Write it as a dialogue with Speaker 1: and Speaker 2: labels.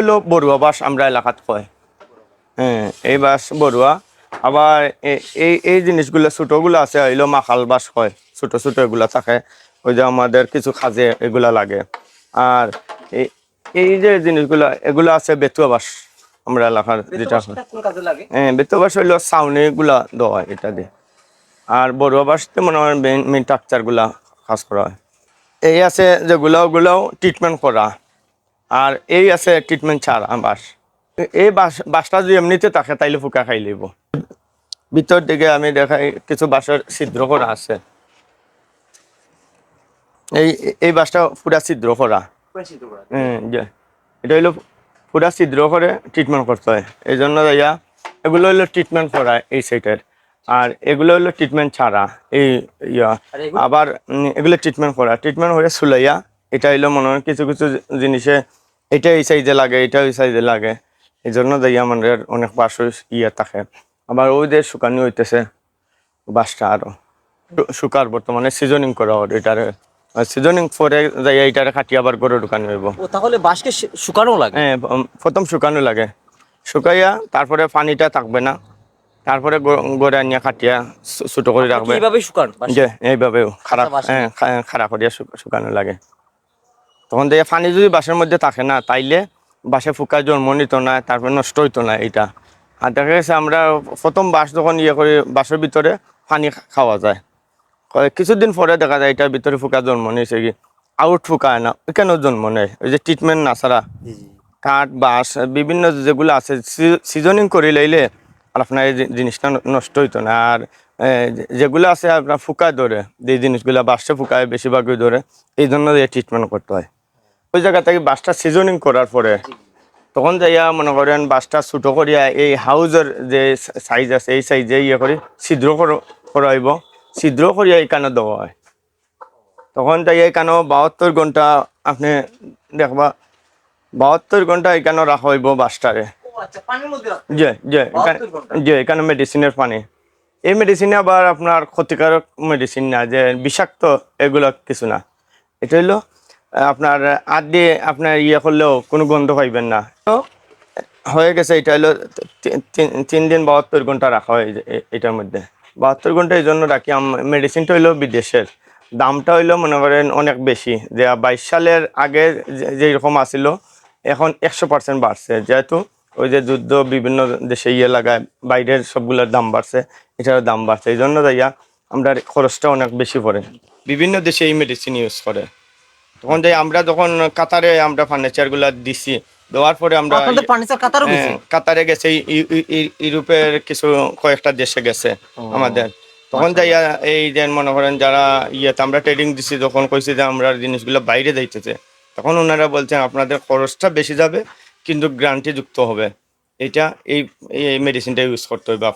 Speaker 1: হলো বড়ুয়া বাস আমরা এলাকাত কয়। হ্যাঁ এই বাস বড়ুয়া। আবার এই এই জিনিসগুলো ছোটোগুলো আছে হইল মাখাল বাস হয় ছোটো ছোটো এগুলা থাকে ওই যে আমাদের কিছু খাজে এগুলা লাগে। আর এই- এই যে জিনিসগুলো এগুলো আছে বেতুয়া বাস আমরা এলাকার যেটা হয়
Speaker 2: কাজে
Speaker 1: হ্যাঁ বেতুয়া বাস হইল সাউনি গুলা দেওয়া হয় এটা দিয়ে। আর বড়ুয়া বাসতে মনে হয় মেইন মেনগুলা কাজ করা হয়। এই আছে যেগুলো ওগুলোও ট্রিটমেন্ট করা। আর এই আছে ট্রিটমেন্ট ছাড়া বাস। এই বাস বাসটা যদি এমনিতে থাকে তাইলে ফুকা খাই লইব। ভিতর দিকে আমি দেখাই কিছু বাসের ছিদ্র করা আছে। এই এই বাসটা পুরা ছিদ্র করা। এটা হইল পুরা ছিদ্র করে ট্রিটমেন্ট করতে হয়। এই জন্য ইয়া এগুলো হইল ট্রিটমেন্ট করা এই সাইটের আর এগুলো হইল ট্রিটমেন্ট ছাড়া। এই ইয়া আবার এগুলো ট্রিটমেন্ট করা। ট্রিটমেন্ট হয়ে সুলাইয়া এটা হইল মনে হয় কিছু কিছু জিনিসে এটা এই সাইজে লাগে এটা ওই সাইজে লাগে। এই জন্য যাইয়া আমাদের অনেক বাস ইয়ে থাকে। আবার ওই যে শুকানি হইতেছে বাসটা আরও। শুকার বর্তমানে সিজনিং করা হয় এটারে। সিজনিং পরে যাইয়া এটারে কাটি আবার গরু দোকান হইব।
Speaker 2: তাহলে বাঁশকে শুকানো লাগে?
Speaker 1: হ্যাঁ প্রথম শুকানো লাগে। শুকাইয়া তারপরে পানিটা থাকবে না। তারপরে গড়ে আনিয়া কাটিয়া ছোটো করে রাখবে।
Speaker 2: এইভাবে শুকান?
Speaker 1: যে এইভাবেও খারাপ
Speaker 2: আচ্ছা,
Speaker 1: হ্যাঁ খারাপ করিয়া শুকানো লাগে। তখন দেখে পানি যদি বাসের মধ্যে থাকে না তাইলে বাসে ফুকা জন্ম নিত না তারপরে নষ্ট হইতো না এটা আর দেখা গেছে আমরা প্রথম বাস যখন ইয়ে করি বাসের ভিতরে পানি খাওয়া যায়। কয় কিছুদিন পরে দেখা যায় এটার ভিতরে ফুকা জন্ম নিয়েছে কি আউট ফুকা হয় না কেন জন্ম নেয়? ওই যে ট্রিটমেন্ট না ছাড়া। কাঠ বাঁশ বিভিন্ন যেগুলো আছে সিজনিং করে লইলে আর আপনার এই জিনিসটা নষ্ট হইতো না। আর যেগুলো আছে আপনার ফুকায় ধরে যে জিনিসগুলো বাঁশটা ফুকায় বেশিরভাগই ধরে এই জন্য ট্রিটমেন্ট করতে হয়। ওই জায়গা থেকে বাঁশটা সিজনিং করার পরে তখন যাইয়া মনে করেন বাঁশটা ছোটো করিয়া এই হাউজের যে সাইজ আছে এই সাইজে ইয়ে করে ছিদ্র কর- করাইব। ছিদ্র করিয়া এখানে দেওয়া হয়। তখন যাই এখানে বাহাত্তর ঘণ্টা আপনি দেখবা বাহাত্তর ঘণ্টা এখানে রাখা হইব বাসটারে। যে যে এখানে-
Speaker 2: 72 ঘণ্টা?
Speaker 1: যে এখানে মেডিসিনের পানি। এই মেডিসিনে আবার আপনার ক্ষতিকারক মেডিসিন না যে বিষাক্ত এগুলো কিছু না। এটা হইল আপনার আদ দিয়ে আপনার ইয়ে করলেও কোনো গন্ধ পাইবেন না। তো হয়ে গেছে, এটা হলো তিন- দিন বাহাত্তর ঘণ্টা রাখা হয় এটার মধ্যে। বাহাত্তর ঘণ্টা এই জন্য রাখি মেডিসিনটা হইল বিদেশের। দামটা হইল মনে করেন অনেক বেশি। যে বাইশ সালের আগে যেরকম আসিল এখন একশো পার্সেন্ট বাড়ছে। যেহেতু ওই যে যুদ্ধ, বিভিন্ন দেশে ইয়ে লাগায়, বাইরের সবগুলোর দাম বাড়ছে, এটারও দাম বাড়ছে। এই জন্য যাইয়া আমরা খরচটা অনেক বেশি পড়ে। বিভিন্ন দেশে এই মেডিসিন ইউজ করে। তখন যাই আমরা যখন কাতারে আমরা ফার্নিচারগুলো দিছি দেওয়ার পরে আমরা
Speaker 2: ফার্নিচার গেছে
Speaker 1: হ্যাঁ, কাতারে গেছে ইউরোপের কিছু কয়েকটা দেশে গেছে আমাদের। তখন যাই এই যে মনে করেন যারা ইয়েতে আমরা ট্রেডিং দিছি যখন কইছি যে আমরা জিনিসগুলো বাইরে যাইতেছে তখন ওনারা বলছেন আপনাদের খরচটা বেশি যাবে কিন্তু গ্রান্টি যুক্ত হবে। এটা এই এই মেডিসিনটা ইউজ করতে হবে।